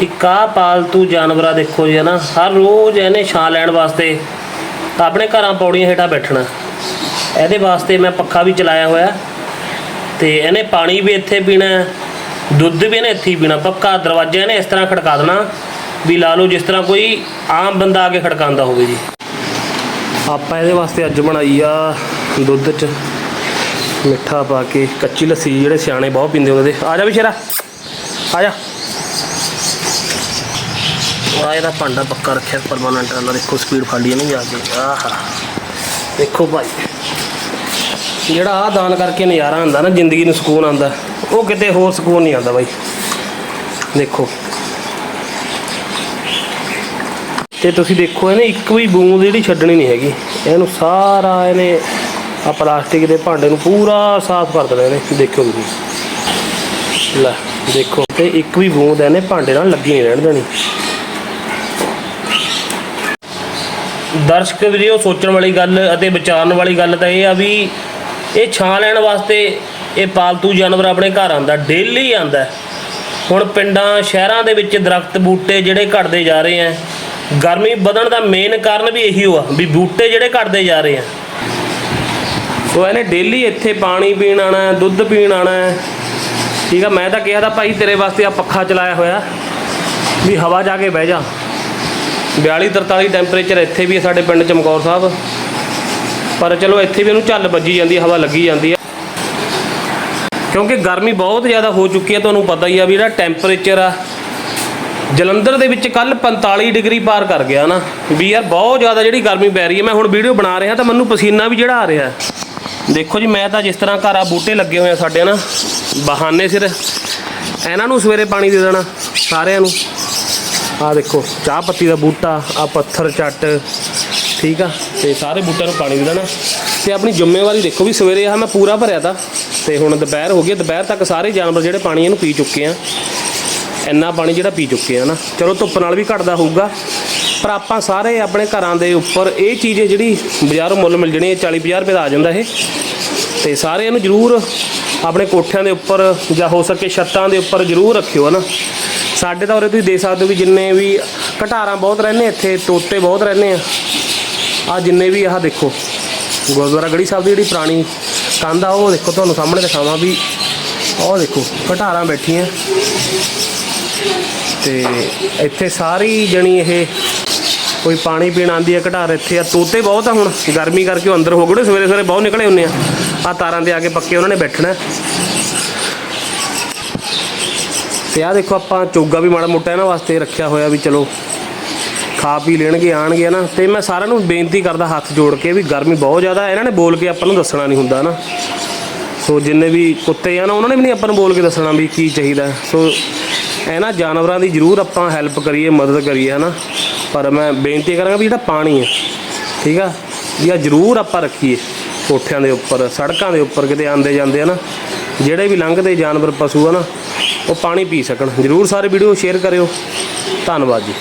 ਇੱਕ ਆ ਪਾਲਤੂ ਜਾਨਵਰਾ ਦੇਖੋ ਜੀ ਨਾ? ਹਰ ਰੋਜ਼ ਇਹਨੇ ਛਾਂ ਲੈਣ ਵਾਸਤੇ ਆਪਣੇ ਘਰਾਂ ਪੌੜੀਆਂ ਹੇਠਾਂ ਬੈਠਣਾ। ਇਹਦੇ ਵਾਸਤੇ ਮੈਂ ਪੱਖਾ ਵੀ ਚਲਾਇਆ ਹੋਇਆ। ਤੇ ਇਹਨੇ ਪਾਣੀ ਵੀ ਇੱਥੇ ਪੀਣਾ ਦੁੱਧ ਵੀ ਇਹਨੇ ਇੱਥੇ ਪੀਣਾ। ਪੱਕਾ ਦਰਵਾਜ਼ਾ ਇਹਨੇ ਇਸ ਤਰ੍ਹਾਂ ਖੜਕਾ ਦੇਣਾ ਵੀ ਲਾ ਲਓ ਜਿਸ ਤਰ੍ਹਾਂ ਕੋਈ ਆਮ ਬੰਦਾ ਆ ਕੇ ਖੜਕਾਉਂਦਾ ਹੋਵੇ ਜੀ। ਆਪਾਂ ਇਹਦੇ ਵਾਸਤੇ ਅੱਜ ਬਣਾਈ ਆ ਦੁੱਧ 'ਚ ਮਿੱਠਾ ਪਾ ਕੇ, ਕੱਚੀ ਲੱਸੀ, ਜਿਹੜੇ ਸਿਆਣੇ ਬਹੁਤ ਪੀਂਦੇ ਹੁੰਦੇ। ਤੇ ਆ ਜਾ ਵੀ ਸ਼ੇਰਾ। ਆ ਜਾ। ਆ ਇਹਦਾ ਭਾਂਡਾ ਪੱਕਾ ਰੱਖਿਆ ਪਰਮਾਨੈਂਟ ਵਾਲਾ। ਦੇਖੋ ਸਪੀਡ ਫਾੜੀ ਨਹੀਂ ਜਾ ਕੇ। ਆਹਾ। ਦੇਖੋ ਭਾਈ, ਜਿਹੜਾ ਆ ਦਾਨ ਕਰਕੇ ਨਜ਼ਾਰਾ ਆਉਂਦਾ ਨਾ, ਜ਼ਿੰਦਗੀ ਨੂੰ ਸਕੂਨ ਆਉਂਦਾ, ਉਹ ਕਿਤੇ ਹੋਰ ਸਕੂਨ ਨਹੀਂ ਆਉਂਦਾ ਬਾਈ। ਦੇਖੋ। ਤੇ ਤੁਸੀਂ ਦੇਖੋ, ਇਹਨੇ ਇੱਕ ਵੀ ਬੂੰਦ ਜਿਹੜੀ ਛੱਡਣੀ ਨਹੀਂ ਹੈਗੀ। ਇਹਨੂੰ ਸਾਰਾ ਇਹਨੇ ਆ ਪਲਾਸਟਿਕ ਦੇ ਭਾਂਡੇ ਨੂੰ ਪੂਰਾ ਸਾਫ਼ ਕਰ ਦੇਣਾ ਇਹਨੇ ਦੇਖੋ ਤੁਸੀਂ। ਲੈ, ਦੇਖੋ, ਤੇ ਇੱਕ ਵੀ ਬੂੰਦ ਇਹਨੇ ਭਾਂਡੇ ਨਾਲ ਲੱਗੀ ਨਹੀਂ ਰਹਿਣ ਦੇਣੀ। ਦਰਸ਼ਕ ਵੀਰੋ ਸੋਚਣ ਵਾਲੀ ਗੱਲ ਅਤੇ ਵਿਚਾਰਨ ਵਾਲੀ ਗੱਲ ਤਾਂ ਇਹ ਆ ਵੀ ਇਹ ਛਾਂ ਲੈਣ ਵਾਸਤੇ ਇਹ ਪਾਲਤੂ ਜਾਨਵਰ ਆਪਣੇ ਘਰ ਆਂਦਾ ਡੇਲੀ ਆਂਦਾ ਹੁਣ ਪਿੰਡਾਂ, ਸ਼ਹਿਰਾਂ ਦੇ ਵਿੱਚ ਦਰਖਤ, ਬੂਟੇ ਜਿਹੜੇ ਘਟਦੇ ਜਾ ਰਹੇ ਆ, ਗਰਮੀ ਵਧਣ ਦਾ ਮੇਨ ਕਾਰਨ ਵੀ ਇਹੀ ਹੋਆ ਵੀ ਬੂਟੇ ਜਿਹੜੇ ਘਟਦੇ ਜਾ ਰਹੇ ਆ। ਸੋ ਇਹਨੇ ਡੇਲੀ ਇੱਥੇ ਪਾਣੀ ਪੀਣ ਆਣਾ ਦੁੱਧ ਪੀਣ ਆਣਾ ਠੀਕ ਆ, ਮੈਂ ਤਾਂ ਕਿਹਾ ਤਾਂ ਭਾਈ ਤੇਰੇ ਵਾਸਤੇ ਆ ਪੱਖਾ ਚਲਾਇਆ ਹੋਇਆ, ਵੀ ਹਵਾ ਜਾ ਕੇ ਬਹਿ ਜਾ। 42 43 ਟੈਂਪਰੇਚਰ ਇੱਥੇ ਵੀ ਹੈ ਸਾਡੇ ਪਿੰਡ ਚਮਕੌਰ ਸਾਹਿਬ। ਪਰ ਚਲੋ ਇੱਥੇ ਵੀ ਇਹਨੂੰ ਝੱਲ ਵੱਜੀ ਜਾਂਦੀ ਹਵਾ ਲੱਗੀ ਜਾਂਦੀ ਹੈ। ਕਿਉਂਕਿ ਗਰਮੀ ਬਹੁਤ ਜ਼ਿਆਦਾ ਹੋ ਚੁੱਕੀ ਹੈ, ਤੁਹਾਨੂੰ ਪਤਾ ਹੀ ਆ ਵੀ ਜਿਹੜਾ ਟੈਂਪਰੇਚਰ ਆ, ਜਲੰਧਰ ਦੇ ਵਿੱਚ ਕੱਲ 45 ਡਿਗਰੀ ਪਾਰ ਕਰ ਗਿਆ ਨਾ। ਵੀ ਯਾਰ ਬਹੁਤ ਜ਼ਿਆਦਾ ਜਿਹੜੀ ਗਰਮੀ ਪੈ ਰਹੀ ਹੈ, ਮੈਂ ਹੁਣ ਵੀਡੀਓ ਬਣਾ ਰਿਹਾ ਤਾਂ ਮੈਨੂੰ ਪਸੀਨਾ ਵੀ ਜਿਹੜਾ ਆ ਰਿਹਾ ਦੇਖੋ ਜੀ, ਮੈਂ ਤਾਂ ਜਿਸ ਤਰ੍ਹਾਂ ਘਰ ਆ ਬੂਟੇ ਲੱਗੇ ਹੋਏ ਆ ਸਾਡੇ ਨਾ, ਬਹਾਨੇ ਸਿਰ। ਇਹਨਾਂ ਨੂੰ ਸਵੇਰੇ ਪਾਣੀ ਦੇ ਦੇਣਾ, ਸਾਰਿਆਂ ਨੂੰ। ਆ ਦੇਖੋ, ਚਾਹ ਪੱਤੀ ਦਾ ਬੂਟਾ ਆ ਪੱਥਰ ਚੱਟ, ਠੀਕ ਆ? ਤੇ ਸਾਰੇ ਬੂਟਿਆਂ ਨੂੰ ਪਾਣੀ ਦੇ ਦੇਣਾ ਤੇ ਆਪਣੀ ਜ਼ਿੰਮੇਵਾਰੀ ਦੇਖੋ ਵੀ ਸਵੇਰੇ ਆ ਮੈਂ ਪੂਰਾ ਭਰਿਆ ਤਾ। ਤੇ ਹੁਣ ਦੁਪਹਿਰ ਹੋ ਗਈ ਦੁਪਹਿਰ ਤੱਕ ਸਾਰੇ ਜਾਨਵਰ ਜਿਹੜੇ ਪਾਣੀ ਇਹਨੂੰ ਪੀ ਚੁੱਕੇ ਆ। ਇੰਨਾ ਪਾਣੀ ਜਿਹੜਾ ਪੀ ਚੁੱਕੇ ਆ ਨਾ। ਚਲੋ ਧੁੱਪ ਨਾਲ ਵੀ ਘਟਦਾ ਹੋਊਗਾ। ਪਰ ਆਪਾਂ ਸਾਰੇ ਆਪਣੇ ਘਰਾਂ ਦੇ ਉੱਪਰ ਇਹ ਚੀਜ਼ ਹੈ ਜਿਹੜੀ ਬਾਜ਼ਾਰੋਂ ਮੁੱਲ ਮਿਲ ਜਣੀ ਹੈ 40 50 ਰੁਪਏ ਦਾ ਆ ਜਾਂਦਾ ਇਹ। ਤੇ ਸਾਰੇ ਇਹਨੂੰ ਜ਼ਰੂਰ ਆਪਣੇ ਕੋਠਿਆਂ ਦੇ ਉੱਪਰ ਜਾਂ ਹੋ ਸਕੇ ਛੱਤਾਂ ਦੇ ਉੱਪਰ ਜ਼ਰੂਰ ਰੱਖਿਓ ਹਨਾ। ਸਾਡੇ ਤਾਂ ਉਰੇ ਤੁਸੀਂ ਦੇਖ ਸਕਦੇ ਹੋ ਵੀ ਜਿੰਨੇ ਵੀ ਘਟਾਰਾਂ ਬਹੁਤ ਰਹਿੰਦੇ ਇੱਥੇ ਤੋਤੇ ਬਹੁਤ ਰਹਿੰਦੇ ਆ। ਆ ਜਿੰਨੇ ਵੀ ਆਹ ਦੇਖੋ, ਗੁਰਦੁਆਰਾ ਗੜੀ ਸਾਹਿਬ ਦੀ ਜਿਹੜੀ ਪੁਰਾਣੀ ਕੰਧ ਆ, ਉਹ ਦੇਖੋ ਤੁਹਾਨੂੰ ਸਾਹਮਣੇ ਦਿਖਾਵਾਂ ਵੀ ਉਹ ਦੇਖੋ ਘਟਾਰਾਂ ਬੈਠੀਆਂ। ਤੇ ਇੱਥੇ ਸਾਰੀ ਜਣੀ ਇਹ ਕੋਈ ਪਾਣੀ ਪੀਣ ਆਂਦੀ ਹੈ ਘਟਾਰ ਇੱਥੇ, ਆ ਤੋਤੇ ਬਹੁਤ ਆ ਹੁਣ, ਗਰਮੀ ਕਰਕੇ ਉਹ ਅੰਦਰ ਹੋ ਗਏ ਸਵੇਰੇ ਸਵੇਰੇ ਬਹੁਤ ਨਿਕਲੇ ਹੁੰਨੇ ਆ। ਆ ਤਾਰਾਂ ਦੇ ਆ ਕੇ ਪੱਕੇ ਉਹਨਾਂ ਨੇ ਬੈਠਣਾ। ਤੇ ਆਹ ਦੇਖੋ ਆਪਾਂ ਚੋਗਾ ਵੀ ਮਾੜਾ ਮੋਟਾ ਇਹਨਾਂ ਵਾਸਤੇ ਰੱਖਿਆ ਹੋਇਆ ਵੀ ਚਲੋ ਖਾ ਪੀ ਲੈਣਗੇ, ਆਣਗੇ ਨਾ ਤੇ ਮੈਂ ਸਾਰਿਆਂ ਨੂੰ ਬੇਨਤੀ ਕਰਦਾ ਹੱਥ ਜੋੜ ਕੇ ਵੀ ਗਰਮੀ ਬਹੁਤ ਜ਼ਿਆਦਾ ਇਹਨਾਂ ਨੇ ਬੋਲ ਕੇ ਆਪਾਂ ਨੂੰ ਦੱਸਣਾ ਨਹੀਂ ਹੁੰਦਾ ਨਾ ਸੋ ਜਿੰਨੇ ਵੀ ਕੁੱਤੇ ਆ ਨਾ, ਉਹਨਾਂ ਨੇ ਵੀ ਨਹੀਂ ਆਪਾਂ ਨੂੰ ਬੋਲ ਕੇ ਦੱਸਣਾ ਵੀ ਕੀ ਚਾਹੀਦਾ। ਸੋ ਇਹਨਾਂ ਜਾਨਵਰਾਂ ਦੀ ਜ਼ਰੂਰ ਆਪਾਂ ਹੈਲਪ ਕਰੀਏ, ਮਦਦ ਕਰੀਏ ਹਨਾ। ਪਰ ਮੈਂ ਬੇਨਤੀ ਕਰਾਂਗਾ ਵੀ ਜਿਹੜਾ ਪਾਣੀ ਹੈ, ਠੀਕ ਆ ਵੀ ਆ ਜ਼ਰੂਰ ਆਪਾਂ ਰੱਖੀਏ। ਕੋਠਿਆਂ ਦੇ ਉੱਪਰ, ਸੜਕਾਂ ਦੇ ਉੱਪਰ ਕਿਤੇ ਆਂਦੇ ਜਾਂਦੇ ਆ ਨਾ। ਜਿਹੜੇ ਵੀ ਲੰਘਦੇ ਜਾਨਵਰ, ਪਸ਼ੂ ਆ ਨਾ ਉਹ ਪਾਣੀ ਪੀ ਸਕਣ। ਜ਼ਰੂਰ ਸਾਰੇ ਵੀਡੀਓ ਸ਼ੇਅਰ ਕਰਿਓ। ਧੰਨਵਾਦ ਜੀ।